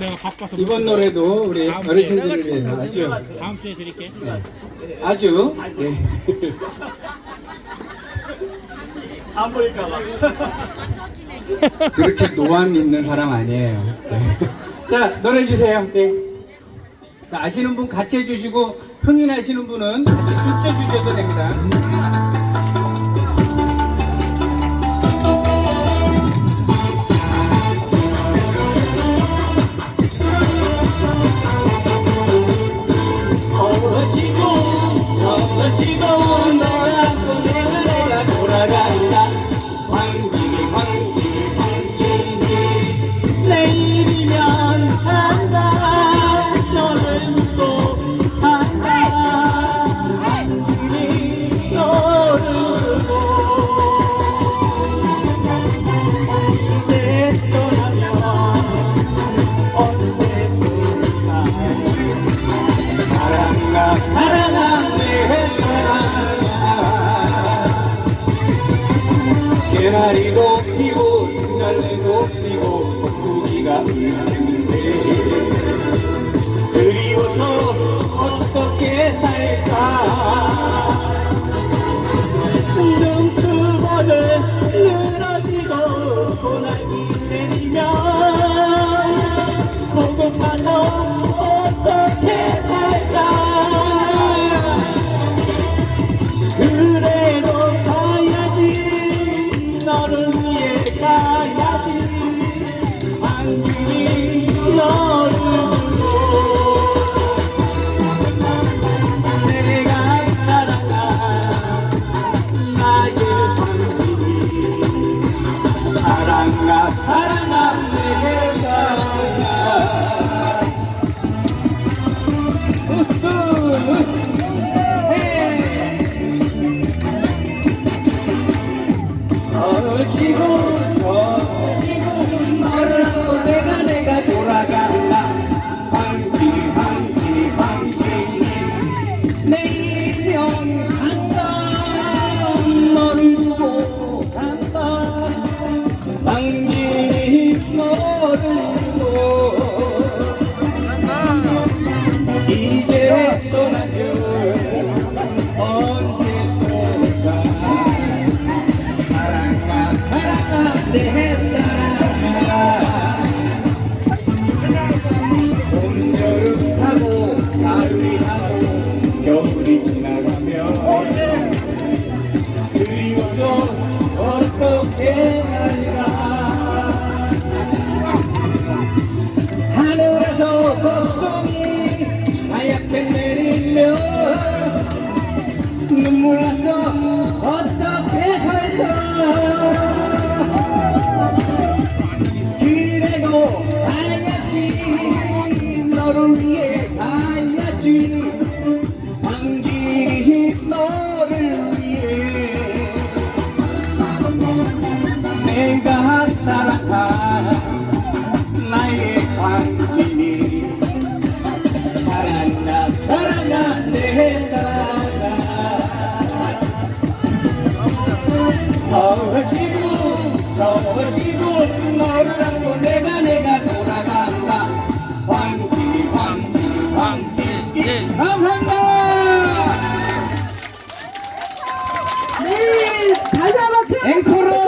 내가 바꿔서 이번 노래도 우리 다음 어르신들을 위해서 아주 다음 주에 드릴게. 아주 예. 안 보일까봐. 그렇게 노안 있는 사람 아니에요. 네. 자 노래 주세요. 네. 자, 아시는 분 같이 해주시고 흥이 나시는 분은 같이 춤춰 주셔도 됩니다. 隣の Jibon corazón. Hadi bakın. Enkoro.